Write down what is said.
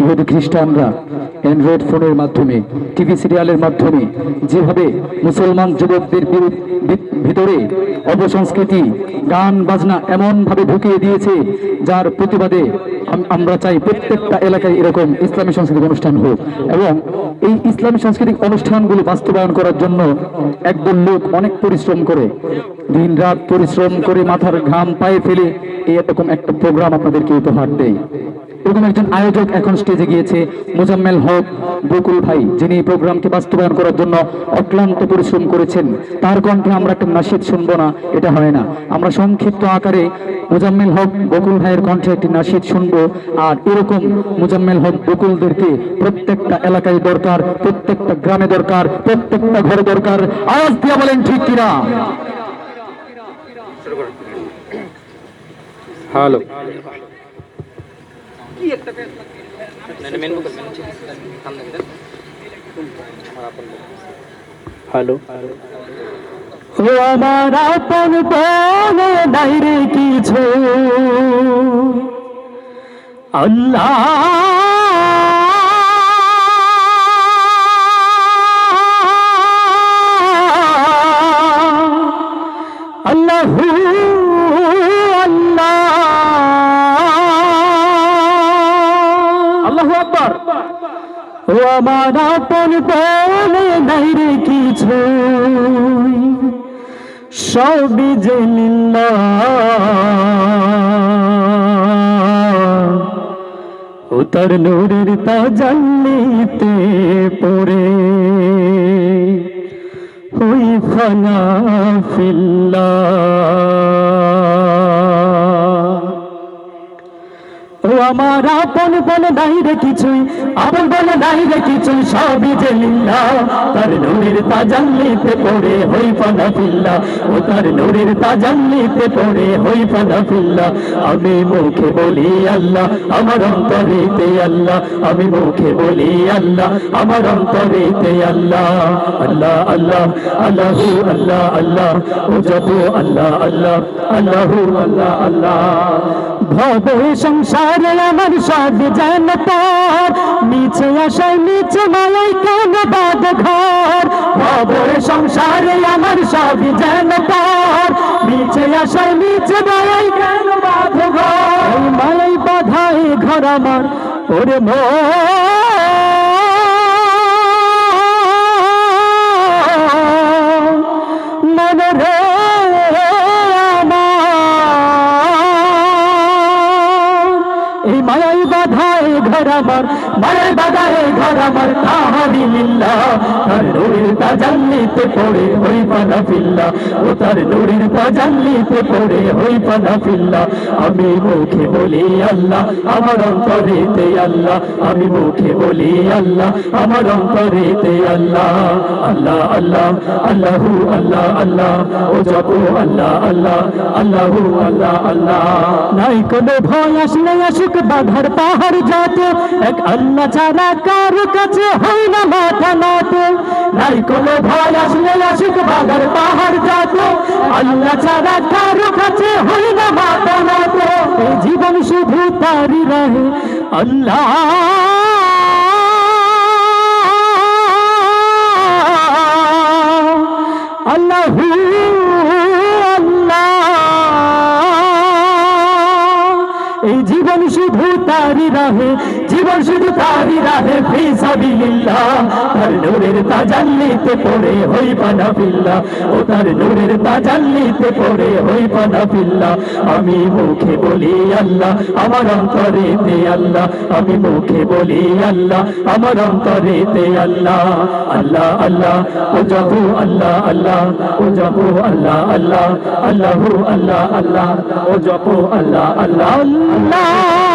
ইহুদি খ্রিস্টানরা অ্যান্ড্রয়েড ফোনের মাধ্যমে, টিভি সিরিয়ালের মাধ্যমে, যেভাবে মুসলমান যুবকদের ভিতরে অপসংস্কৃতি, গান, বাজনা এমনভাবে ঢুকিয়ে দিয়েছে, যার প্রতিবাদে আমরা চাই প্রত্যেকটা এলাকায় এরকম ইসলামী সাংস্কৃতিক অনুষ্ঠান হোক। এবং এই ইসলামী সাংস্কৃতিক অনুষ্ঠানগুলো বাস্তবায়ন করার জন্য একদল লোক অনেক পরিশ্রম করে। দিন রাত পরিশ্রম করে মাথার ঘাম পায়ে ফেলে এরকম একটা প্রোগ্রাম আপনাদেরকে উপহার দেয় এরকম একজন আয়োজক এখন স্টেজে গিয়েছে, মোজাম্মেল হক, বকুল ভাই, যিনি এই প্রোগ্রামকে বাস্তবায়ন করার জন্য অক্লান্ত পরিশ্রম করেছেন। তার কণ্ঠে আমরা একটা নাসিদ শুনব না, এটা হয় না। আমরা সংক্ষিপ্ত আকারে মোজাম্মেল হক, বকুল ভাইয়ের কণ্ঠে একটি নাসিদ শুনব, আর এরকম মোজাম্মেল হক, বকুলদেরকে প্রত্যেকটা এলাকায় দরকার, প্রত্যেকটা গ্রামে দরকার, প্রত্যেকটা ঘরে দরকার। আওয়াজ দিয়া বলেন ঠিক কিনা? হ্যালো। হ্যালো ও আমার আপন বলে নাই রে কিছু। আল্লাহু। আল্লাহ। ও আমার আপন বলে নাই রে কিছু। সবই যে ও তার নূরের তাজাল্লিতে পড়ে। হই ফানা ফিল্লাহ আমার আপন বলে নাই আপন বলে নাই সবই যে তার পড়ে হই পানা ফিল্লা। ও তার পড়ে হই পানা ফিল্লা। আমি মুখে বলি আল্লাহ, আমার অন্তরেতে আল্লাহ। আমি মুখে বলি আল্লাহ, আমার অন্তরেতে আল্লাহ। আল্লাহ আল্লাহ, আল্লাহু, আল্লাহ আল্লাহ। ও আল্লাহ, আল্লাহু, আল্লাহ আল্লাহ। ভবে সংসারে আমার সব জান পর নিচে আসায় নিচে মালাই কেন বাদ ঘর? খবর সংসারে আমার সব জান পর নিচে আসায় নিচে মালাই কেন বাদ ঘর? মালাই বাধায় ঘর আমার, ওরে মন। আমার মায়াই বাধায় ঘর আমার তাহারি লিল্লা তার নূরের তাজাল্লিতে পড়ে হই পানা ফিল্লা। ও তার নূরের তাজাল্লিতে পড়ে হই পানা ফিল্লা। আমি মুখে বলি আল্লাহ, আমার অন্তরেতে আল্লাহ। আমি মুখে বলি আল্লাহ, আমার অন্তরেতে আল্লাহ। আল্লাহ আল্লাহ, আল্লাহু, আল্লাহ আল্লাহ। ও জপো, আল্লাহ আল্লাহ, আল্লাহু, আল্লাহ আল্লাহ। নাই কোনো ভয় আসলে আসুক বাধার পাহাড় যত এক আল্লাহ ছাড়া কার কাছে হয় না মাথা নত। নাই কোনো ভয় আসলে আসুক বাধার পাহাড় যত আল্লাহ ছাড়া কার কাছে হয় না মাথা নত। জীবন শুধু তারি রহে। আল্লাহ। এই জীবন শুধু তারি রাহে। জীবন শুধু তারি রাহে তার নূরের তাজাল্লিতে পড়ে হই পানা ফিল্লা ও তার নূরের তাজাল্লিতে পড়ে হই পানা ফিল্লা আমি মুখে বলি আল্লাহ, আমার অন্তরেতে আল্লাহ, আমি মুখে বলি আল্লাহ, আমার অন্তরেতে আল্লাহ। আল্লাহ আল্লাহ, ও যাব আল্লাহ আল্লাহ, ও যাব আল্লাহ আল্লাহ, আল্লাহু আল্লাহ আল্লাহ, ও যাব আল্লাহ আল্লাহ আল্লাহ।